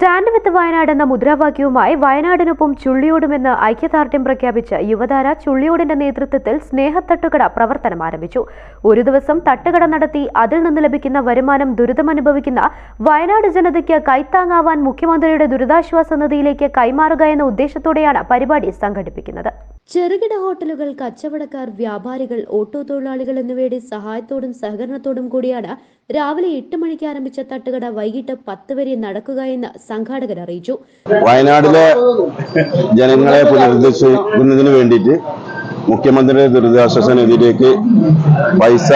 stand with Wayanad എന്ന മുദ്രാവാക്യവുമായി വയനാടിനൊപ്പം ചുള്ളിയോടുമെന്ന് ഐക്യദാർഢ്യം പ്രഖ്യാപിച്ച യുവതാര ചുള്ളിയോടിന്റെ നേതൃത്വത്തിൽ സ്നേഹത്തട്ടുകട പ്രവർത്തനം ആരംഭിച്ചു. ഒരു ദിവസം തട്ടുകട നടത്തി അതിൽ നിന്ന് ലഭിക്കുന്ന വരുമാനം ദുരിതമനുഭവിക്കുന്ന വയനാട് ജനതയ്ക്ക് കൈത്താങ്ങാവാൻ മുഖ്യമന്ത്രിയുടെ ദുരിതാശ്വാസ നിധിയിലേക്ക് കൈമാറുക എന്ന ഉദ്ദേശത്തോടെയാണ് പരിപാടി സംഘടിപ്പിക്കുന്നത്. ചെറുകിട ഹോട്ടലുകൾ കച്ചവടക്കാർ വ്യാപാരികൾ ഓട്ടോ തൊഴിലാളികൾ എന്നിവയുടെ സഹായത്തോടും സഹകരണത്തോടും കൂടിയാണ് രാവിലെ എട്ട് മണിക്ക് ആരംഭിച്ച തട്ടുകട വൈകിട്ട് പത്ത് വരെ നടക്കുക എന്ന് സംഘാടകർ അറിയിച്ചു. വയനാടിലെ ജനങ്ങളെ പുനരുദ്ധരിക്കുന്നതിന് വേണ്ടിയിട്ട് മുഖ്യമന്ത്രിയുടെ ദുരിതാശ്വാസ നിധിയിലേക്ക് പൈസ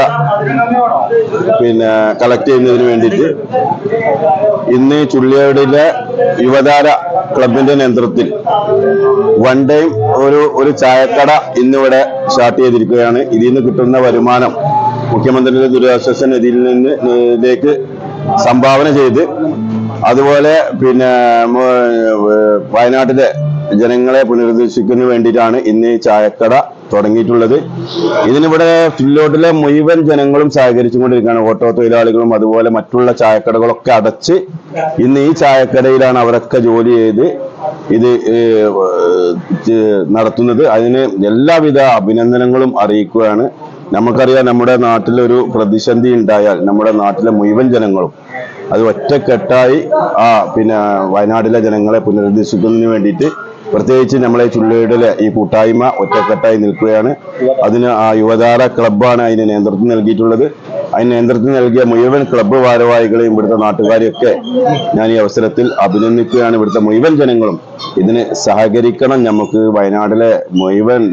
പിന്നെ കളക്ട് ചെയ്യുന്നതിന് വേണ്ടിയിട്ട് ഇന്ന് ചുള്ളിയോടിലെ യുവതാര ക്ലബിന്റെ നേതൃത്വത്തിൽ വൺ ടൈം ഒരു ഒരു ചായക്കട ഇന്നിവിടെ സ്റ്റാർട്ട് ചെയ്തിരിക്കുകയാണ്. ഇതിൽ നിന്ന് കിട്ടുന്ന വരുമാനം മുഖ്യമന്ത്രിയുടെ ദുരിതാശ്വാസ നിധിയിൽ നിന്ന് ഇതിലേക്ക് സംഭാവന ചെയ്ത് അതുപോലെ പിന്നെ വയനാട്ടിലെ ജനങ്ങളെ പുനരുദ്ധരിക്കുന്നതിന് വേണ്ടിയിട്ടാണ് ഇന്ന് ഈ ചായക്കട തുടങ്ങിയിട്ടുള്ളത്. ഇതിനിവിടെ ഫില്ലോട്ടിലെ മുഴുവൻ ജനങ്ങളും സഹകരിച്ചുകൊണ്ടിരിക്കുകയാണ്. ഓട്ടോ തൊഴിലാളികളും അതുപോലെ മറ്റുള്ള ചായക്കടകളൊക്കെ അടച്ച് ഇന്ന് ഈ ചായക്കടയിലാണ് അവരൊക്കെ ജോലി ചെയ്ത് ഇത് നടത്തുന്നത്. അതിന് എല്ലാവിധ അഭിനന്ദനങ്ങളും അറിയിക്കുകയാണ്. നമുക്കറിയാം നമ്മുടെ നാട്ടിലൊരു പ്രതിസന്ധി ഉണ്ടായാൽ നമ്മുടെ നാട്ടിലെ മുഴുവൻ ജനങ്ങളും അത് ഒറ്റക്കെട്ടായി ആ പിന്നെ വയനാട്ടിലെ ജനങ്ങളെ പുനരുദ്ധരിക്കുന്നതിന് വേണ്ടിയിട്ട് പ്രത്യേകിച്ച് നമ്മളെ ചുള്ളിയുടെ ഈ കൂട്ടായ്മ ഒറ്റക്കെട്ടായി നിൽക്കുകയാണ്. അതിന് ആ യുവതാര ക്ലബ്ബാണ് അതിന് നേതൃത്വം നൽകിയിട്ടുള്ളത്. അതിന് നേതൃത്വം നൽകിയ മുഴുവൻ ക്ലബ്ബ് ഭാരവാഹികളെയും ഇവിടുത്തെ നാട്ടുകാരെയൊക്കെ ഞാൻ ഈ അവസരത്തിൽ അഭിനന്ദിക്കുകയാണ്. ഇവിടുത്തെ മുഴുവൻ ജനങ്ങളും ഇതിന് സഹകരിക്കണം. നമുക്ക് വയനാട്ടിലെ മുഴുവൻ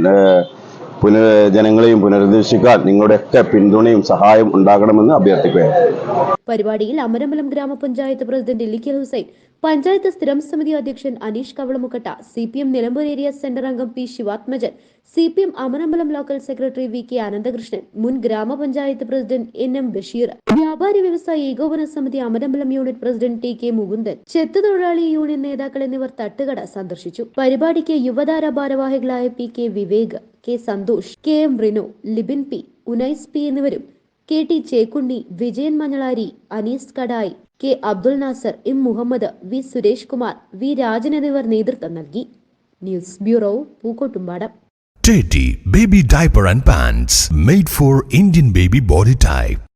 പുനർ ജനങ്ങളെയും പുനരുദ്ധരിക്കാൻ നിങ്ങളുടെയൊക്കെ പിന്തുണയും സഹായം ഉണ്ടാകണമെന്ന് അഭ്യർത്ഥിക്കുകയാണ്. പരിപാടിയിൽ അമരമലം ഗ്രാമപഞ്ചായത്ത് പ്രസിഡന്റ് ലിഖിൽ ഹുസൈൻ പഞ്ചായത്ത് സ്ഥിരം സമിതി അധ്യക്ഷൻ Aneesh Kavalamukkatta C P M Nilambur area centre അംഗം P Sivathmajan C P M Amarambalam local secretary V K Ananthakrishnan മുൻ ഗ്രാമപഞ്ചായത്ത് പ്രസിഡന്റ് എൻ എം ബഷീർ വ്യാപാരി വ്യവസായ ഏകോപന സമിതി Amarambalam unit president T K Mukundan ചെത്ത് തൊഴിലാളി യൂണിയൻ നേതാക്കൾ എന്നിവർ തട്ടുകട സന്ദർശിച്ചു. പരിപാടിക്ക് യുവതാര ഭാരവാഹികളായ P K Vivek K Santhosh K M Rinu Libin P Unais P എന്നിവരും K T Chekkunni Vijayan Manjalari Anees Kadayi K Abdul Nasser M Muhammad V Suresh Kumar V Rajan എന്നിവർ നേതൃത്വം നൽകി news bureau Pookkottumpadam Teddy Baby Diaper and Pants made for Indian baby body type.